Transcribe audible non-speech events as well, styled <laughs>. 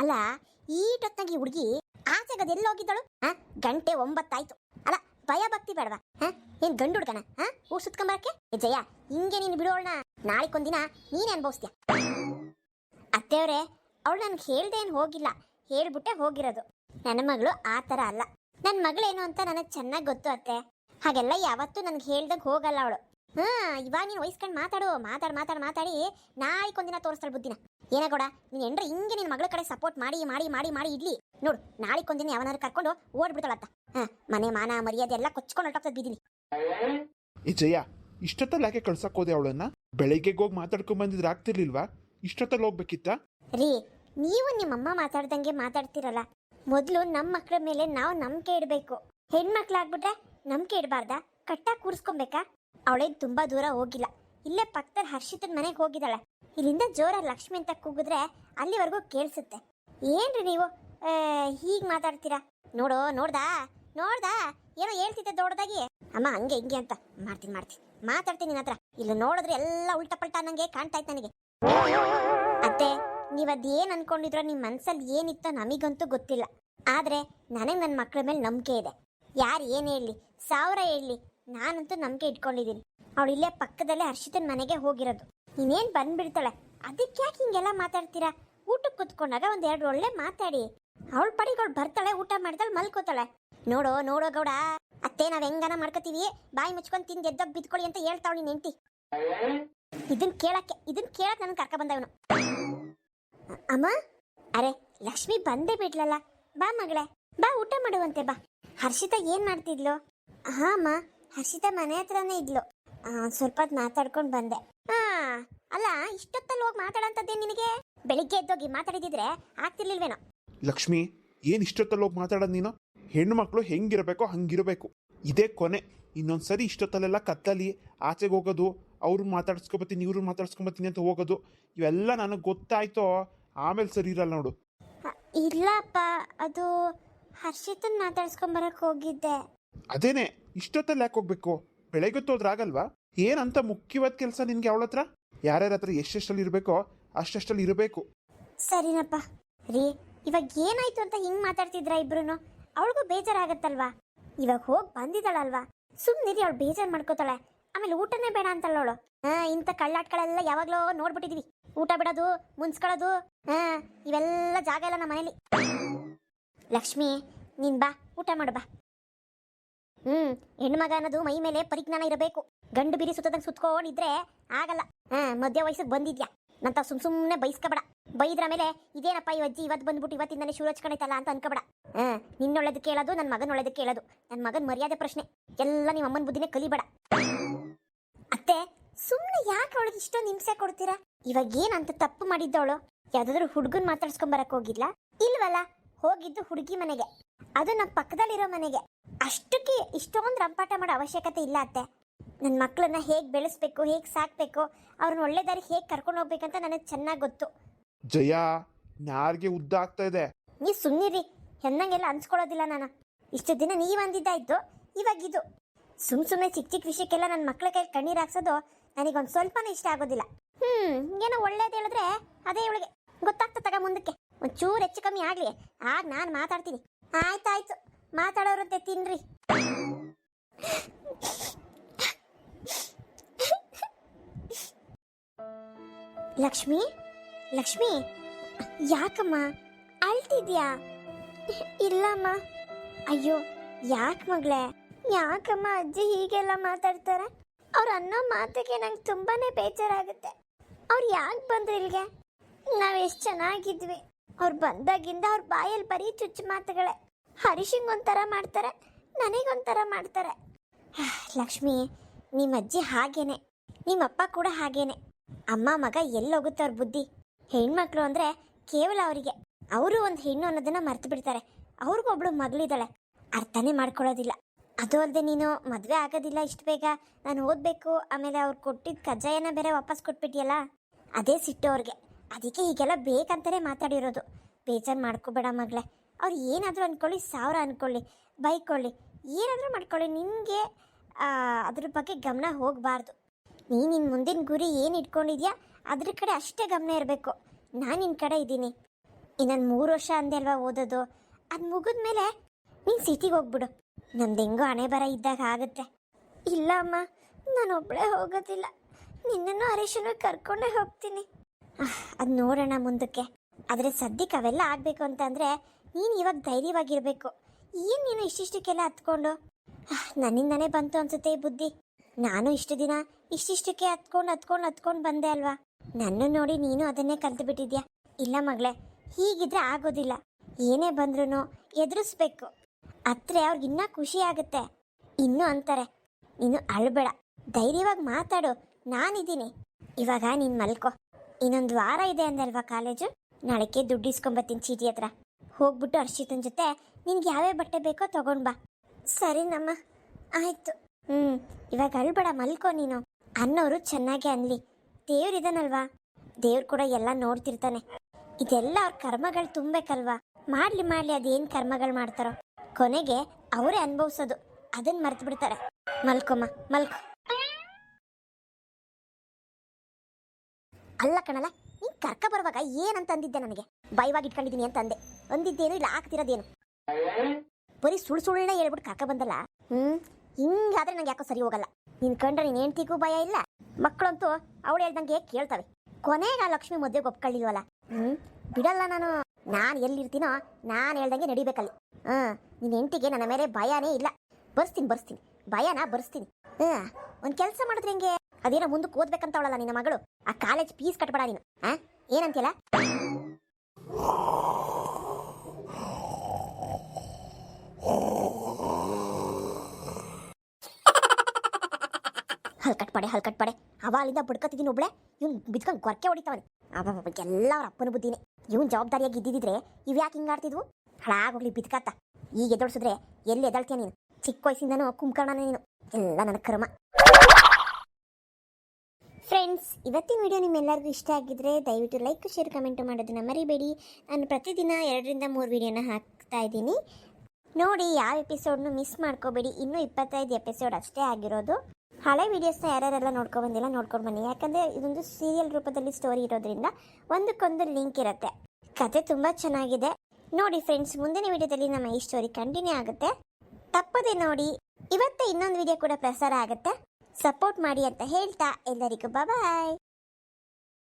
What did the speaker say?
ಅಲ್ಲ, ಈ ಈಟೊತ್ತಾಗಿ ಹುಡುಗಿ ಆಚೆಗದ ಎಲ್ಲಿ ಹೋಗಿದ್ದಳು? ಗಂಟೆ ಒಂಬತ್ತಾಯ್ತು. ಅಲ್ಲ, ಭಯ ಭಕ್ತಿ ಬೇಡವಾ? ಏನ್ ಗಂಡು ಹುಡ್ಗನ? ಊರ್ ಸುತ್ಕೊಂಬರಕ್ಕೆ? ಜಯ, ಹಿಂಗೆ ನೀನು ಬಿಡೋಳ್ನ. ನಾಳಿಕೊಂದಿನ ನೀನೇ ಅನ್ಭವಿಸ್ತೀಯ? ಅತ್ತೆಯವ್ರೆ, ಅವಳು ನನ್ಗೆ ಹೇಳ್ದೆ ಏನು ಹೋಗಿಲ್ಲ. ಹೇಳ್ಬಿಟ್ಟೆ ಹೋಗಿರೋದು. ನನ್ನ ಮಗಳು ಆ ಥರ ಅಲ್ಲ. ನನ್ನ ಮಗಳೇನು ಅಂತ ನನಗೆ ಚೆನ್ನಾಗಿ ಗೊತ್ತು ಅತ್ತೆ. ಹಾಗೆಲ್ಲ ಯಾವತ್ತೂ ನನಗೆ ಹೇಳ್ದಾಗ ಹೋಗಲ್ಲ ಅವಳು. ಹಾ ಇವಾಗ ನೀನು ವಹಿಸ್ಕೊಂಡು ಮಾತಾಡು. ಮಾತಾಡ್ ಮಾತಾಡ್ ಮಾತಾಡಿ. ನಾಳಿಕೊಂದಿನ ತೋರಿಸ್ತಾಳೆ ಬುದ್ಧಿನ. ಏನಾಗೋಡ ನೀನ್ ಎಂಡ್ರ ಹಿಂಗೆ ನಿನ್ನ ಮಗಳ ಕಡೆ ಸಪೋರ್ಟ್ ಮಾಡಿ ಮಾಡಿ ಮಾಡಿ ಮಾಡಿ ಇಡ್ಲಿ. ನೋಡು ನಾಳಿಕೊಂದಿನ ಯಾವನಾದ್ರು ಕರ್ಕೊಂಡು ಓಡ್ಬಿಡ್ತಾಳತ್ತ ಹಾ ಮನೆ ಮಾನ ಮರ್ಯಾದೆ ಎಲ್ಲ ಕೊಚ್ಕೊಂಡು ಹೊರಟೋಗ್ತದ ಬಿದ್ದೀನಿ ಏ ಜಯ ಇಷ್ಟೊತ್ತಲ್ಲಿ ಯಾಕೆ ಕಳ್ಸಕ್ ಹೋದೆ ಅವಳನ್ನ? ಬೆಳಿಗ್ಗೆ ಹೋಗಿ ಮಾತಾಡ್ಕೊಂಡ್ ಬಂದಿದ್ರೆ ಆಗ್ತಿರ್ಲಿಲ್ವಾ? ಇಷ್ಟೊತ್ತಲ್ಲಿ ಹೋಗ್ಬೇಕಿತ್ತ? ರೀ ನೀವು ನಿಮ್ಮಮ್ಮ ಮಾತಾಡ್ದಂಗೆ ಮಾತಾಡ್ತಿರಲ್ಲ. ಮೊದಲು ನಮ್ಮ ಮಕ್ಕಳ ಮೇಲೆ ನಾವು ನಂಬಿಕೆ ಇಡಬೇಕು. ಹೆಣ್ಮಕ್ಳಾಗ್ಬಿಟ್ರೆ ನಂಬಿಕೆ ಇಡಬಾರ್ದಾ? ಕಟ್ಟಾಗಿ ಕೂರಿಸ್ಕೊಬೇಕಾ? ಅವಳೇನ್ ತುಂಬಾ ದೂರ ಹೋಗಿಲ್ಲ. ಇಲ್ಲೇ ಪಕ್ಕದಲ್ಲಿ ಹರ್ಷಿತನ ಮನೆಗೆ ಹೋಗಿದ್ದಾಳೆ. ಇಲ್ಲಿಂದ ಜೋರ ಲಕ್ಷ್ಮಿ ಅಂತ ಕೂಗಿದ್ರೆ ಅಲ್ಲಿವರೆಗೂ ಕೇಳಿಸುತ್ತೆ. ಏನ್ರಿ ನೀವು? ಹೀಗೆ ಮಾತಾಡ್ತೀರಾ? ನೋಡು, ನೋಡ್ದಾ? ನೋಡ್ದಾ? ಏನೋ ಹೇಳ್ತಿದ್ದೆ ದೊಡ್ಡದಾಗಿ. ಅಮ್ಮ, ಹಂಗೆ, ಹಿಂಗೆ ಅಂತ. ಮಾಡ್ತೀನಿ ಮಾಡ್ತೀನಿ. ಮಾತಾಡ್ತೀನಿ ನಿನ್ನ ಹತ್ರ. ಇಲ್ಲಿ ನೋಡಿದ್ರೆ ಎಲ್ಲ ಉಲ್ಟಾ ಪಲ್ಟಾ ಅನ್ನಂಗೆ ಕಾಣ್ತಾ ಇತ್ತು ನನಗೆ. ಅತ್ತೆ ನೀವು ಅದೇನು ಅನ್ಕೊಂಡಿದ್ರೋ ನಿಮ್ಮ ಮನಸ್ಸಲ್ಲಿ ಏನಿತ್ತೋ ನಮಗಂತೂ ಗೊತ್ತಿಲ್ಲ. ಆದರೆ ನನಗೆ ನನ್ನ ಮಕ್ಕಳ ಮೇಲೆ ನಂಬಿಕೆ ಇದೆ. ಯಾರು ಏನು ಹೇಳಲಿ? ಸಾವಿರ ಹೇಳಿ ನಾನಂತೂ ನಂಬಿಕೆ ಇಟ್ಕೊಂಡಿದ್ದೀನಿ. ಅವಳು ಇಲ್ಲೇ ಪಕ್ಕದಲ್ಲೇ ಹರ್ಷಿತನ ಮನೆಗೆ ಹೋಗಿರೋದು. ಇನ್ನೇನು ಬಂದ್ಬಿಡ್ತಾಳೆ? ಅದಕ್ಕೆ ಯಾಕೆ ಹಿಂಗೆಲ್ಲ ಮಾತಾಡ್ತೀರಾ? ಊಟಕ್ಕೆ ಕುತ್ಕೊಂಡಾಗ ಒಂದೆರಡು ಎರಡು ಒಳ್ಳೆ ಮಾತಾಡಿ. ಅವಳ ಪಡಿಗೆ ಬರ್ತಾಳೆ, ಊಟ ಮಾಡ್ತಾಳೆ, ಮಲ್ಕೋತಾಳೆ. ನೋಡೋ ನೋಡೋ ಗೌಡ. ಅತ್ತೆ, ನಾವ್ ಹೆಂಗನ ಮಾಡ್ಕೋತೀವಿ? ಬಾಯಿ ಮುಚ್ಕೊಂಡ್ ತಿಂದು ಎದ್ದೋಗ್ ಬಿದ್ಕೊಳ್ಳಿ ಅಂತ ಹೇಳ್ತಾವಳಿ ನೆಂಟಿ ಇದನ್ ಕೇಳಕ್ಕೆ, ಇದನ್ ಕೇಳಕ್ ನನ್ ಕರ್ಕ ಬಂದವನು. ಅಮ್ಮ? ಅರೆ, ಲಕ್ಷ್ಮಿ ಬಂದೇ ಬಿಡ್ಲಲ್ಲ. ಬಾ ಮಗಳೇ. ಬಾ, ಊಟ ಮಾಡುವಂತೆ ಬಾ. ಹರ್ಷಿತಾ ಏನ್ ಮಾಡ್ತಿದ್ಲು? ಹಾ, ಅಮ್ಮ. ಹರ್ಷಿತಾ ಮನೆ ಹತ್ರನೇ ಇದ್ಲು. ಸ್ವಲ್ಪ ಹೊತ್ತು ಮಾತಾಡ್ಕೊಂಡು ಬಂದೆ. ಹಾ ಅಲ್ಲ ಇಷ್ಟೊತ್ತಲ್ಲಿ ಹೋಗಿ ಮಾತಾಡಂತದ್ದೇ ನಿನಗೆ? ಬೆಳಿಗ್ಗೆ ಎದ್ದೋಗಿ ಮಾತಾಡಿದ್ರೆ ಆಗ್ತಿರ್ಲಿಲ್ವೇನೋ? ಲಕ್ಷ್ಮಿ ಏನ್ ಇಷ್ಟೊತ್ತಲ್ಲಿ ಹೋಗಿ ಮಾತಾಡೋದು ನೀನು? ಹೆಣ್ಣು ಮಕ್ಕಳು ಹೆಂಗಿರಬೇಕೋ ಹಂಗಿರಬೇಕು. ಇದೇ ಕೊನೆ. ಇನ್ನೊಂದ್ಸರಿ ಇಷ್ಟೊತ್ತಲ್ಲೆಲ್ಲ ಕತ್ತಲಿ ಆಚೆಗೆ ಹೋಗೋದು ಅವ್ರು ಮಾತಾಡ್ಸ್ಕೊಬತ್ತೀನಿ ಇವ್ರು ಮಾತಾಡ್ಸ್ಕೊಂಬತ್ತೀನಿ ಅಂತ ಹೋಗೋದು ಇವೆಲ್ಲ ನನಗೆ ಗೊತ್ತಾಯ್ತೋ? ಆಮೇಲೆ ಸರಿ ಇರಲ್ಲ ನೋಡು. ಇಲ್ಲಪ್ಪ ಅದು ಹರ್ಷಿತನ್ ಮಾತಾಡ್ಸ್ಕೊಂಬರಕ್ ಹೋಗಿದ್ದೆ. ಅದೇನೆ. ಇಷ್ಟೊತ್ತಲ್ಲಿ ಯಾಕೆ ಹೋಗ್ಬೇಕು? ಬೆಳಗ್ಗೆ ಆಗಲ್ವಾ? ಏನಂತ ಮುಖ್ಯವಾದ ಕೆಲಸ ನಿನ್ಗೆ ಅವಳ ಹತ್ರ? ಯಾರ್ಯಾರ ಹತ್ರ ಎಷ್ಟೆಷ್ಟಲ್ಲಿ ಇರಬೇಕೋ ಅಷ್ಟೆಷ್ಟಲ್ಲಿ ಇರಬೇಕು. ಸರಿನಪ್ಪ. ರೀ, ಇವಾಗ ಏನಾಯ್ತು ಅಂತ ಹಿಂಗ್ ಮಾತಾಡ್ತಿದ್ರ ಇಬ್ರು ಅವಳಿಗೂ ಬೇಜಾರಾಗತ್ತಲ್ವಾ? ಇವಾಗ ಹೋಗ್ ಬಂದಿದ್ದಾಳಲ್ವಾ? ಸುಮ್ನಿರಿ ಅವಳು ಬೇಜಾರ್ ಮಾಡ್ಕೋತಾಳೆ. ಆಮೇಲೆ ಊಟನೇ ಬೇಡ ಅಂತಲ್ಲ ಅವಳು. ಹಾ, ಇಂಥ ಕಳ್ಳಾಟ್ಗಳೆಲ್ಲ ಯಾವಾಗ್ಲೋ ನೋಡ್ಬಿಟ್ಟಿದೀವಿ. ಊಟ ಬಿಡೋದು ಮುನ್ಸ್ಕೊಳ್ಳೋದು ಹಾ, ಇವೆಲ್ಲ ಜಾಗ ಇಲ್ಲ ನಮ್ಮ ಮನೇಲಿ ಲಕ್ಷ್ಮಿ, ನೀನ್ ಬಾ, ಊಟ ಮಾಡು, ಬಾ. ಹ್ಮ್ ಹೆಣ್ಮಗ ಅನ್ನೋದು ಮೈ ಮೇಲೆ ಪರಿಜ್ಞಾನ ಇರಬೇಕು. ಗಂಡು ಬಿರಿ ಸುತ್ತದಂಗೆ ಸುತ್ಕೊಂಡಿದ್ರೆ ಆಗಲ್ಲ. ಹಾ, ಮಧ್ಯ ವಯಸ್ಸಿಗೆ ಬಂದಿದ್ಯಾ? ನಂತ ಸುಮ್ ಸುಮ್ಮನೆ ಬೈಸ್ಕೊಬೇಡ. ಬೈದ್ರ ಮೇಲೆ ಇದೇನಪ್ಪ ಈ ಅಜ್ಜಿ ಇವತ್ತು ಬಂದ್ಬಿಟ್ಟು ಇವತ್ತಿಂದಾನೆ ಶುರು ಹಚ್ಕೊಂಡೈತಲ್ಲ ಅಂತ ಅನ್ಕಬೇಡ. ಹಾ, ನಿನ್ನೊಳ್ಳೇದು ಕೇಳೋದು ನನ್ನ ಮಗನ ಒಳ್ಳೇದು ಕೇಳೋದು. ನನ್ನ ಮಗನ ಮರ್ಯಾದೆ ಪ್ರಶ್ನೆ. ಎಲ್ಲ ನಿಮ್ಮ ಅಮ್ಮನ ಬುದ್ಧಿನೇ ಕಲಿಬೇಡ. ಅತ್ತೆ ಸುಮ್ಮನೆ ಯಾಕೆ ಅವಳಿಗೆ ಇಷ್ಟೊಂದು ಹಿಂಸೆ ಕೊಡ್ತೀರಾ? ಇವಾಗ ಏನಂತ ತಪ್ಪು ಮಾಡಿದ್ದವಳು? ಯಾವ್ದಾದ್ರು ಹುಡುಗನ್ ಮಾತಾಡ್ಸ್ಕೊಂಬರಕ್ ಹೋಗಿಲ್ಲ ಇಲ್ವಲ್ಲ, ಹೋಗಿದ್ದು ಹುಡುಗಿ ಮನೆಗೆ. ಅದು ನಮ್ಮ ಪಕ್ಕದಲ್ಲಿರೋ ಮನೆಗೆ. ಅಷ್ಟಕ್ಕೆ ಇಷ್ಟೊಂದು ರಂಪಾಟ ಮಾಡೋ ಅವಶ್ಯಕತೆ ಇಲ್ಲ ಅತ್ತೆ. ನನ್ನ ಮಕ್ಕಳನ್ನ ಹೇಗೆ ಬೆಳೆಸ್ಬೇಕು ಹೇಗೆ ಸಾಕ್ಬೇಕು ಅವ್ರನ್ನ ಒಳ್ಳೆ ದಾರಿ ಹೇಗೆ ಕರ್ಕೊಂಡು ಹೋಗ್ಬೇಕಂತ ನನಗೆ ಚೆನ್ನಾಗಿ ಗೊತ್ತು. ಜಯ ನಾರ್ಗೆ ಉದ್ದ ಆಗ್ತಾ ಇದೆ. ನೀ ಸುಮ್ಮನಿರಿ ಹೆಣ್ಣಂಗೆಲ್ಲ ಅನ್ಸ್ಕೊಳ್ಳೋದಿಲ್ಲ ನಾನು. ಇಷ್ಟು ದಿನ ನೀ ಅಂದಿದ್ದಾಯ್ತು ಇವಾಗ ಇದು. ಸುಮ್ ಸುಮ್ಮನೆ ಚಿಕ್ಕ ಚಿಕ್ಕ ವಿಷಯಕ್ಕೆಲ್ಲ ನನ್ನ ಮಕ್ಕಳ ಕೈ ಕಣ್ಣೀರು ಹಾಕ್ಸೋದು ನನಗೊಂದು ಸ್ವಲ್ಪನೂ ಇಷ್ಟ ಆಗೋದಿಲ್ಲ. ಹ್ಮ್ ಏನೋ ಒಳ್ಳೇದು ಹೇಳಿದ್ರೆ ಅದೇ ಇವಳಿಗೆ. ಗೊತ್ತಾಗ್ತದೆ ತಗ ಮುಂದಕ್ಕೆ. ಒಂಚೂರು ಹೆಚ್ಚು ಕಮ್ಮಿ ಆಗ್ಲಿ. ಆಗ ನಾನು ಮಾತಾಡ್ತೀನಿ. ಆಯ್ತಾಯ್ತು. ಮಾತಾಡೋರಂತೆ, ತಿನ್ರಿ. ಲಕ್ಷ್ಮಿ ಲಕ್ಷ್ಮಿ, ಯಾಕಮ್ಮ? ಅಳ್ತಿದ್ಯಾ? ಇಲ್ಲಮ್ಮ. ಅಯ್ಯೋ, ಯಾಕೆ ಮಗಳೇ? ಯಾಕಮ್ಮ ಅಜ್ಜಿ ಹೀಗೆಲ್ಲ ಮಾತಾಡ್ತಾರೆ? ಅವ್ರು ಅನ್ನೋ ಮಾತಿಗೆ ನಂಗೆ ತುಂಬಾನೇ ಬೇಜಾರಾಗುತ್ತೆ. ಅವ್ರು ಯಾಕೆ ಬಂದ್ರು ಇಲ್ಲಿಗೆ? ನಾವು ಎಷ್ಟು ಚೆನ್ನಾಗಿದ್ವಿ. ಅವ್ರು ಬಂದಾಗಿಂದ ಅವ್ರ ಬಾಯಲ್ಲಿ ಬರೀ ಚುಚ್ಚು ಮಾತುಗಳೇ. ಹರೀಶಿಂಗ್ ಒಂಥರ ಮಾಡ್ತಾರೆ, ನನಗೊಂಥರ ಮಾಡ್ತಾರೆ. ಲಕ್ಷ್ಮಿ ನಿಮ್ಮ ಅಜ್ಜಿ ಹಾಗೇನೆ, ನಿಮ್ಮಪ್ಪ ಕೂಡ ಹಾಗೇನೆ. ಅಮ್ಮ ಮಗ ಎಲ್ಲೋಗುತ್ತೆ ಅವ್ರ ಬುದ್ಧಿ. ಹೆಣ್ಮಕ್ಳು ಅಂದ್ರೆ ಕೇವಲ ಅವರಿಗೆ. ಅವರು ಒಂದು ಹೆಣ್ಣು ಅನ್ನೋದನ್ನ ಮರ್ತು ಬಿಡ್ತಾರೆ. ಅವ್ರಿಗೊಬ್ಳು ಮಗಳಿದ್ದಾಳೆ. ಅರ್ಥನೇ ಮಾಡ್ಕೊಳ್ಳೋದಿಲ್ಲ. ಅದು ಅಲ್ಲದೆ ನೀನು ಮದುವೆ ಆಗೋದಿಲ್ಲ ಇಷ್ಟು ಬೇಗ. ನಾನು ಓದಬೇಕು, ಆಮೇಲೆ ಅವ್ರು ಕೊಟ್ಟಿದ್ದ ಕಜ್ಜಾಯನ ಬೇರೆ ವಾಪಸ್ ಕೊಟ್ಬಿಟ್ಟಿಯಲ್ಲ? ಅದೇ ಸಿಟ್ಟು ಅವ್ರಿಗೆ. ಅದಕ್ಕೆ ಹೀಗೆಲ್ಲ ಬೇಕಂತಲೇ ಮಾತಾಡಿರೋದು. ಬೇಜಾರು ಮಾಡ್ಕೋಬೇಡ ಮಗಳೇ. ಅವ್ರು ಏನಾದರೂ ಅಂದ್ಕೊಳ್ಳಿ ಸಾವಿರ ಅಂದ್ಕೊಳ್ಳಿ ಬೈಕೊಳ್ಳಿ, ಏನಾದರೂ ಮಾಡ್ಕೊಳ್ಳಿ. ನಿನಗೆ ಅದ್ರ ಬಗ್ಗೆ ಗಮನ ಹೋಗಬಾರ್ದು. ನೀ ನಿನ್ನ ಮುಂದಿನ ಗುರಿ ಏನು ಇಟ್ಕೊಂಡಿದ್ಯಾ, ಅದ್ರ ಕಡೆ ಅಷ್ಟೇ ಗಮನ ಇರಬೇಕು. ನಾನು ನಿನ್ನ ಕಡೆ ಇದ್ದೀನಿ. ಇನ್ನೊಂದು ಮೂರು ವರ್ಷ ಅಂದೆ ಅಲ್ವಾ ಓದೋದು. ಅದು ಮುಗಿದ್ಮೇಲೆ ನೀನು ಸಿಟಿಗೆ ಹೋಗ್ಬಿಡು. ನಮ್ದು ಹೆಂಗೋ ಹಣೆ ಬರ ಇದ್ದಾಗ ಆಗುತ್ತೆ. ಇಲ್ಲ ಅಮ್ಮ, ನಾನು ಒಬ್ಬಳೇ ಹೋಗೋದಿಲ್ಲ. ನಿನ್ನನ್ನು ಹರೀಶನ ಕರ್ಕೊಂಡೇ ಹೋಗ್ತೀನಿ. ಅದು ನೋಡೋಣ ಮುಂದಕ್ಕೆ. ಆದರೆ ಸದ್ಯಕ್ಕೆ ಅವೆಲ್ಲ ಆಗಬೇಕು ಅಂತಂದರೆ ನೀನು ಇವಾಗ ಧೈರ್ಯವಾಗಿರಬೇಕು. ಏನು ನೀನು ಇಷ್ಟಿಷ್ಟಕ್ಕೆಲ್ಲ ಹತ್ಕೊಂಡು? ನನ್ನಿಂದನೇ ಬಂತು ಅನ್ಸುತ್ತೆ ಈ ಬುದ್ಧಿ. ನಾನು ಇಷ್ಟು ದಿನ ಇಷ್ಟಿಷ್ಟಕ್ಕೆ ಹತ್ಕೊಂಡು ಹತ್ಕೊಂಡು ಹತ್ಕೊಂಡು ಬಂದೆ ಅಲ್ವಾ? ನನ್ನ ನೋಡಿ ನೀನು ಅದನ್ನೇ ಕಲ್ತು ಬಿಟ್ಟಿದ್ಯಾ ಇಲ್ಲ ಮಗಳೇ, ಹೀಗಿದ್ರೆ ಆಗೋದಿಲ್ಲ. ಏನೇ ಬಂದ್ರೂ ಎದುರಿಸ್ಬೇಕು. ಅತ್ರೆ ಅವ್ರಿಗೆ ಇನ್ನೂ ಖುಷಿ ಆಗುತ್ತೆ. ಇನ್ನೂ ಅಂತಾರೆ, ನೀನು ಅಳ್ಬೇಡ. ಧೈರ್ಯವಾಗಿ ಮಾತಾಡು. ನಾನಿದ್ದೀನಿ. ಇವಾಗ ನೀನು ಮಲ್ಕೋ. ಇನ್ನೊಂದು ವಾರ ಇದೆ ಅಂದಲ್ವಾ ಕಾಲೇಜು? ನಾಳೆಗೆ ದುಡ್ಡು ಇಸ್ಕೊಂಬತ್ತೀನಿ ಚೀಟಿ ಹತ್ರ. ಹೋಗ್ಬಿಟ್ಟು ಹರ್ಷಿತನ ಜೊತೆ, ನಿನ್ಗೆ ಯಾವ್ಯಾವ ಬಟ್ಟೆ ಬೇಕೋ ತಗೊಂಡ್ ಬಾ. ಸರಿನಮ್ಮ ಆಯ್ತು. ಹ್ಞೂ ಇವಾಗ ಅಳ್ಬೇಡ, ಮಲ್ಕೋ ನೀನು. ಅನ್ನೋರು ಚೆನ್ನಾಗಿ ಅನ್ಲಿ. ದೇವ್ರಿದಾನಲ್ವಾ ದೇವ್ರು ಕೂಡ ಎಲ್ಲ ನೋಡ್ತಿರ್ತಾನೆ. ಇದೆಲ್ಲ ಅವ್ರ ಕರ್ಮಗಳು ತುಂಬಬೇಕಲ್ವಾ ಮಾಡ್ಲಿ ಮಾಡ್ಲಿ ಅದೇನ್ ಕರ್ಮಗಳು ಮಾಡ್ತಾರೋ. ಕೊನೆಗೆ ಅವರೇ ಅನುಭವಿಸೋದು. ಅದನ್ನ ಮರೆತು ಬಿಡ್ತಾರೆ ಮಲ್ಕೊಮ್ಮ, ಮಲ್ಕೊ. ಅಲ್ಲ ಕಣಲ್ಲ ಕರ್ಕ ಬರುವಾಗ ಏನಂತಂದಿದ್ದೆ ನನಗೆ? ಭಯವಾಗಿ ಇಟ್ಕೊಂಡಿದ್ದೀನಿ ಅಂತ ಅಂದೆ ಅಂದಿದ್ದೇನು ಇಲ್ಲ, ಆಗ್ತಿರೋದೇನು? ಬರೀ ಸುಳ್ಳು ಸುಳ್ಳನ್ನ ಹೇಳ್ಬಿಟ್ಟು ಕರ್ಕ ಬಂದಲ್ಲ? ಹ್ಮ್? ಹಿಂಗಾದ್ರೆ ನಂಗೆ ಯಾಕೋ ಸರಿ ಹೋಗಲ್ಲ. ನಿನ್ ಕಂಡ್ರೆ ನೀನ್ ಹೆಂಡ್ತಿಗೂ ಭಯ ಇಲ್ಲ? ಮಕ್ಕಳಂತೂ ಅವಳು ಹೇಳ್ದಂಗೆ ಕೇಳ್ತವೆ. ಕೊನೆಗೆ ಆ ಲಕ್ಷ್ಮಿ ಮದ್ವೆಗೆ ಒಪ್ಕೊಳ್ಳಿಲ್ವಲ್ಲ ಹ್ಮ್? ಬಿಡಲ್ಲ ನಾನು. ನಾನು ಎಲ್ಲಿರ್ತೀನೋ ನಾನು ಹೇಳ್ದಂಗೆ ನಡಿಬೇಕಲ್ಲಿ. ಹ್ಮ್ ನಿನ್ನ ಹೆಂಡತಿಗೆ ನನ್ನ ಮೇಲೆ ಭಯನೇ ಇಲ್ಲ. ಬರ್ಸ್ತೀನಿ ಬರ್ಸ್ತೀನಿ. ಭಯನ ಬರ್ಸ್ತೀನಿ. ಹ್ಮ್ ಒಂದ್ ಕೆಲಸ ಮಾಡಿದ್ರೆ ಹೆಂಗೆ? ಅದೇನೋ ಮುಂದೆ ಓದ್ಬೇಕಂತವಳಲ್ಲ ನಿನ್ನ ಮಗಳು. ಆ ಕಾಲೇಜ್ ಫೀಸ್ ಕಟ್ಬೇಡ ನೀನು. ಆ? ಏನಂತೀಯಲ್ಲ? <laughs> ಹಲ್ಕಟ್ಪಡೆ ಹಲ್ಕಟ್ಪಡೆ. ಹಲ್ ಕಟ್ಪಡೆ ಅವಾಲಿಂದ ಬಡ್ಕತ್ತಿದ್ದೀನಿ ಒಬ್ಳೆ. ಇವ್ನು ಬಿದ್ಕೊಂಡು ಗೊರಕೆ ಹೊಡಿತಾವನೆ. ಅಬ್ಬಬ್ಬ ಎಲ್ಲ ಅಪ್ಪನ ಬುದ್ಧಿನೇ. ಇವನ್ ಜವಾಬ್ದಾರಿಯಾಗಿ ಇದ್ದಿದ್ರೆ ಇವ್ ಯಾಕೆ ಹಿಂಗಾಡ್ತಿದ್ವು ಹಾಳಾಗೋಗ್ಲಿ ಬಿದ್ಕತ್ತ ಈಗ ಎದೊಳ್ಸಿದ್ರೆ ಎಲ್ಲಿ ಎದಳ್ತೀಯ ನೀನು? ಚಿಕ್ಕ ವಯಸ್ಸಿಂದನೂ ಕುಂಕರ್ಣನೇ ನೀನು. ಎಲ್ಲ ನನ್ನ ಕರ್ಮ. ಫ್ರೆಂಡ್ಸ್ ಇವತ್ತಿನ ವಿಡಿಯೋ ನಿಮ್ಮೆಲ್ಲರಿಗೂ ಇಷ್ಟ ಆಗಿದ್ರೆ ದಯವಿಟ್ಟು ಲೈಕ್ ಶೇರ್ ಕಮೆಂಟ್ ಮಾಡೋದನ್ನ ಮರಿಬೇಡಿ. ನಾನು ಪ್ರತಿದಿನ ಎರಡರಿಂದ ಮೂರು ವಿಡಿಯೋನ ಹಾಕ್ತಾ ಇದ್ದೀನಿ. ನೋಡಿ, ಯಾವ ಎಪಿಸೋಡ್ನು ಮಿಸ್ ಮಾಡ್ಕೋಬೇಡಿ. ಇನ್ನೂ ಇಪ್ಪತ್ತೈದು ಎಪಿಸೋಡ್ ಅಷ್ಟೇ ಆಗಿರೋದು. ಹಳೆ ವಿಡಿಯೋಸ್ನ ಯಾರ್ಯಾರೆಲ್ಲ ನೋಡ್ಕೊಂಡು ಬಂದಿಲ್ಲ, ನೋಡ್ಕೊಂಡು ಬನ್ನಿ. ಯಾಕಂದರೆ ಇದೊಂದು ಸೀರಿಯಲ್ ರೂಪದಲ್ಲಿ ಸ್ಟೋರಿ ಇರೋದ್ರಿಂದ ಒಂದಕ್ಕೊಂದು ಲಿಂಕ್ ಇರುತ್ತೆ. ಕತೆ ತುಂಬ ಚೆನ್ನಾಗಿದೆ. ನೋಡಿ ಫ್ರೆಂಡ್ಸ್ ಮುಂದಿನ ವಿಡಿಯೋದಲ್ಲಿ ನಮ್ಮ ಈ ಸ್ಟೋರಿ ಕಂಟಿನ್ಯೂ ಆಗುತ್ತೆ. ತಪ್ಪದೆ ನೋಡಿ, ಇವತ್ತೇ ಇನ್ನೊಂದು ವಿಡಿಯೋ ಕೂಡ ಪ್ರಸಾರ ಆಗುತ್ತೆ. ಸಪೋರ್ಟ್ ಮಾಡಿ ಅಂತ ಹೇಳ್ತಾ ಎಲ್ಲರಿಗೂ ಬಾಯ್